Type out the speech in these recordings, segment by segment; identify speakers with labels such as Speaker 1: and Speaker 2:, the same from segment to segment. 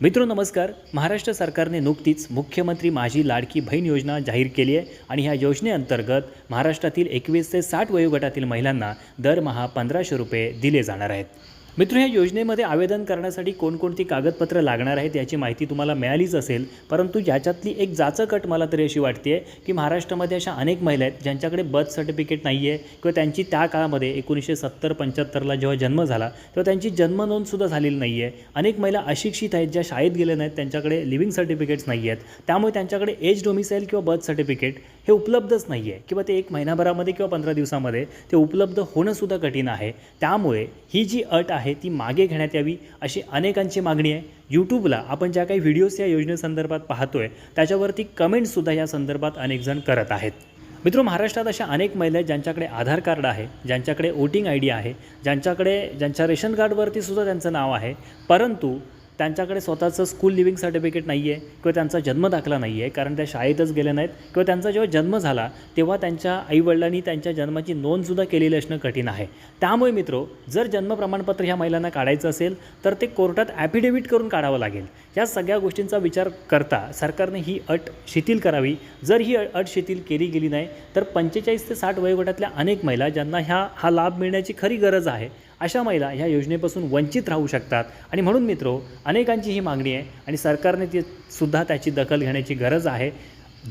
Speaker 1: मित्रो नमस्कार. महाराष्ट्र सरकारने नुकतीच मुख्यमंत्री माझी लाडकी बहीण योजना जाहीर केली आहे आणि ह्या योजनेअंतर्गत महाराष्ट्रातील एकवीस ते साठ वयोगटातील महिलांना दरमहा पंधराशे रुपये दिले जाणार आहेत. मित्र ह्या योजनेमध्ये आवेदन करण्यासाठी कोणकोणती कागदपत्रं लागणार आहेत याची माहिती तुम्हाला मिळालीच असेल. परंतु याच्यातली एक जाचकट मला तरी अशी वाटते आहे की महाराष्ट्रामध्ये अशा अनेक महिला आहेत ज्यांच्याकडे बर्थ सर्टिफिकेट नाही आहे किंवा त्यांची त्या काळामध्ये एकोणीसशे सत्तर पंच्याहत्तरला जेव्हा जन्म झाला तेव्हा त्यांची जन्मनोंदसुद्धा झालेली नाही आहे अनेक महिला अशिक्षित आहेत ज्या शाळेत गेल्या नाहीत त्यांच्याकडे लिव्हिंग सर्टिफिकेट्स नाही आहेत त्यामुळे त्यांच्याकडे एज डोमिसाईल किंवा बर्थ सर्टिफिकेट हे उपलब्धच नाही आहे किंवा ते एक महिनाभरामध्ये किंवा पंधरा दिवसामध्ये ते उपलब्ध होणंसुद्धा कठीण आहे. त्यामुळे ही जी अट आहे ती मागे घेण्यात यावी अशी अनेकांची मागणी आहे. यूट्यूबला आपण ज्या काही व्हिडिओज या योजनेसंदर्भात पाहतो आहे त्याच्यावरती कमेंटसुद्धा या संदर्भात अनेकजण करत आहेत. मित्र महाराष्ट्रात अशा अनेक महिला आहेत ज्यांच्याकडे आधार कार्ड आहे ज्यांच्याकडे वोटिंग आय डी आहे ज्यांच्याकडे ज्यांच्या रेशन कार्डवरती सुद्धा त्यांचं नाव आहे परंतु त्यांच्याकडे स्वतःचं स्कूल लिव्हिंग सर्टिफिकेट नाही आहे किंवा त्यांचा जन्म दाखला नाही आहे कारण त्या शाळेतच गेल्या नाहीत किंवा त्यांचा जेव्हा जन्म झाला तेव्हा त्यांच्या आईवडिलांनी त्यांच्या जन्माची नोंदसुद्धा केलेली असणं कठीण आहे. त्यामुळे मित्रो जर जन्म प्रमाणपत्र ह्या महिलांना काढायचं असेल तर ते कोर्टात ॲफिडेव्हिट करून काढावं लागेल. या सगळ्या गोष्टींचा विचार करता सरकारने ही अट शिथिल करावी. जर ही अट शिथिल केली गेली नाही तर पंचेचाळीस ते साठ वयोगटातल्या अनेक महिला ज्यांना ह्या हा लाभ मिळण्याची खरी गरज आहे अशा महिला ह्या योजनेपासून वंचित राहू शकतात. आणि म्हणून मित्रो अनेकांची ही मागणी आहे आणि सरकारने ती सुद्धा त्याची दखल घेण्याची गरज आहे.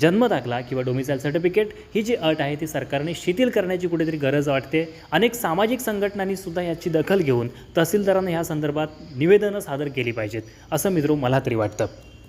Speaker 1: जन्म दाखला किंवा डोमिसाईल सर्टिफिकेट ही जी अट आहे ती सरकारने शिथिल करण्याची कुठेतरी गरज वाटते. अनेक सामाजिक संघटनांनी सुद्धा याची दखल घेऊन तहसीलदारांना ह्या संदर्भात निवेदनं सादर केली पाहिजेत. असं मित्रो मला तरी वाटतं.